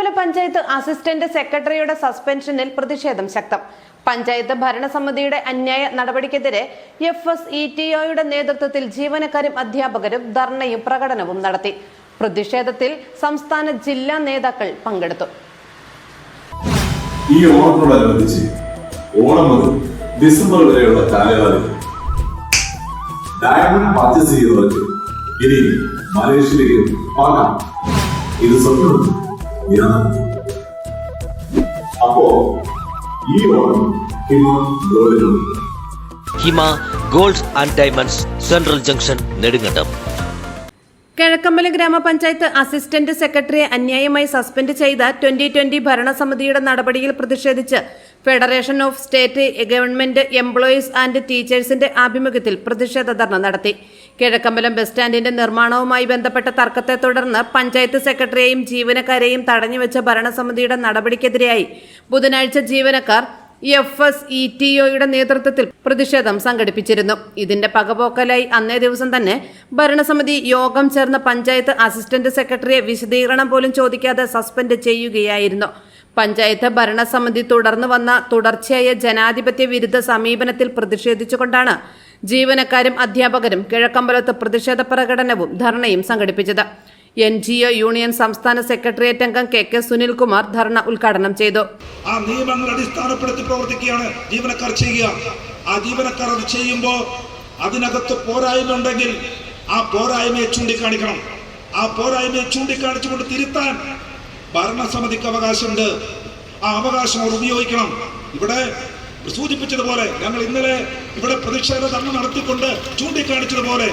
Kizhakkambala panchayat assistant സെക്രട്ടറിയുടെ സസ്പെൻഷനിൽ പ്രതിഷേധം ശക്തം. പഞ്ചായത്ത് ഭരണസമിതിയുടെ അന്യായ നടപടിക്കെതിരെ എഫ് എസ് ഇ ടി ഒയുടെ നേതൃത്വത്തിൽ ജീവനക്കാരും അധ്യാപകരും ധർണയും പ്രകടനവും നടത്തി. പ്രതിഷേധത്തിൽ സംസ്ഥാന ജില്ലാ നേതാക്കൾ പങ്കെടുത്തു. ഈ ഓണത്തോടനുബന്ധിച്ച് ഓണം മുതൽ ഡിസംബർ വരെയുള്ള കാലയളവിൽ ഡയമണ്ട് പർച്ചേസ് ചെയ്യുന്നവർക്ക് ഇനി മലേഷ്യയിലേക്ക് പാകാം. ഇത് സ്വപ്നം. ഞാൻ അപ്പോ ഈ Onam Hima ഗോൾഡിനുണ്ട് Hima gold and diamonds central junction Nedumkandam. Kizhakkambala ഗ്രാമപഞ്ചായത്ത് അസിസ്റ്റന്റ് സെക്രട്ടറിയെ അന്യായമായി സസ്പെൻഡ് ചെയ്ത ട്വന്റി ട്വന്റി ഭരണസമിതിയുടെ നടപടിയിൽ പ്രതിഷേധിച്ച് federation of state government employees and ടീച്ചേഴ്സിന്റെ ആഭിമുഖ്യത്തിൽ പ്രതിഷേധ ധർണ നടത്തി. കിഴക്കമ്പലം ബസ് സ്റ്റാൻഡിന്റെ നിർമ്മാണവുമായി ബന്ധപ്പെട്ട തർക്കത്തെ തുടർന്ന് പഞ്ചായത്ത് സെക്രട്ടറിയെയും ജീവനക്കാരെയും തടഞ്ഞുവെച്ച ഭരണസമിതിയുടെ നടപടിക്കെതിരെയായി ബുധനാഴ്ച ജീവനക്കാർ എഫ് എസ് ഇ ടി ഒയുടെ നേതൃത്വത്തിൽ പ്രതിഷേധം സംഘടിപ്പിച്ചിരുന്നു. ഇതിന്റെ പകപോക്കലായി അന്നേ ദിവസം തന്നെ ഭരണസമിതി യോഗം ചേർന്ന പഞ്ചായത്ത് അസിസ്റ്റന്റ് സെക്രട്ടറിയെ വിശദീകരണം പോലും ചോദിക്കാതെ സസ്പെൻഡ് ചെയ്യുകയായിരുന്നു. പഞ്ചായത്ത് ഭരണസമിതി തുടർന്നു വന്ന തുടർച്ചയായ ജനാധിപത്യ വിരുദ്ധ സമീപനത്തിൽ പ്രതിഷേധിച്ചുകൊണ്ടാണ് ജീവനക്കാരും അധ്യാപകരും കിഴക്കമ്പലത്ത് പ്രതിഷേധ പ്രകടനവും ധർണയും സംഘടിപ്പിച്ചത്. എൻ ജി ഒ യൂണിയൻ സംസ്ഥാന സെക്രട്ടേറിയറ്റ് അംഗം കെ കെ സുനിൽകുമാർ ധർണ ഉദ്ഘാടനം ചെയ്തു. ആ നിയമങ്ങൾ അടിസ്ഥാനപ്പെടുത്തി പ്രവർത്തിക്കുകയാണ് ജീവനക്കാർ ചെയ്യുക. ആ ജീവനക്കാർ അത് ചെയ്യുമ്പോൾ അതിനകത്ത് പോരായ്മ ഉണ്ടെങ്കിൽ ആ പോരായ്മയെ ചൂണ്ടിക്കാണിക്കണം. ആ പോരായ്മയെ ചൂണ്ടിക്കാണിച്ചുകൊണ്ട് തിരുത്താൻ ഭരണസമിതിക്ക് അവകാശമുണ്ട്. ആ അവകാശം അവർ ഉപയോഗിക്കണം. ഇവിടെ സൂചിപ്പിച്ചതുപോലെ ഞങ്ങൾ ഇന്നലെ ഇവിടെ പ്രതിഷേധ ധർമ്മ നടത്തിക്കൊണ്ട് ചൂണ്ടിക്കാണിച്ചതുപോലെ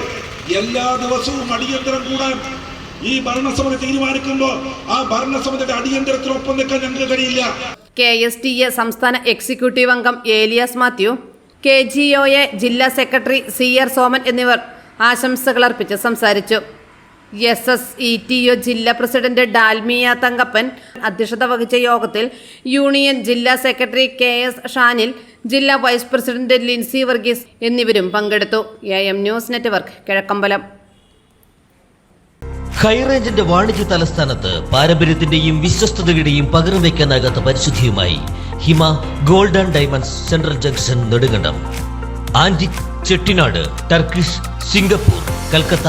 എല്ലാ ദിവസവും അടിയന്തരം കൂടാൻ ഈ ഭരണസമിതി തീരുമാനിക്കുമ്പോൾ ആ ഭരണസമിതിയുടെ അടിയന്തരത്തിനൊപ്പം നിൽക്കാൻ ഞങ്ങൾക്ക് കഴിയില്ല. കെ എസ് ടി എ സംസ്ഥാന എക്സിക്യൂട്ടീവ് അംഗം Elias Mathew K G O A ജില്ലാ സെക്രട്ടറി സി ആർ സോമൻ എന്നിവർ ആശംസകൾ അർപ്പിച്ച് സംസാരിച്ചു. S S E T O ജില്ലാ പ്രസിഡന്റ് ഡാൽമിയ തങ്കപ്പൻ അധ്യക്ഷത വഹിച്ച യോഗത്തിൽ യൂണിയൻ ജില്ലാ സെക്രട്ടറി കെ എസ് ഷാനിൽ ജില്ലാ വൈസ് പ്രസിഡന്റ് ലിൻസി വർഗീസ് എന്നിവരും പങ്കെടുത്തു. A M news network Kizhakkambalam. ഹൈറേഞ്ചിന്റെ വാണിജ്യ തലസ്ഥാനത്ത് പാരമ്പര്യത്തിന്റെയും വിശ്വസ്തതയുടെയും പകരം വയ്ക്കാനാകാത്ത പരിശുദ്ധിയുമായി Hima golden diamonds central junction Nedumkandam. Antique Chettinad Turkish Singapore Calcutta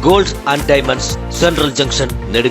gold and diamonds central junction Nedumkandam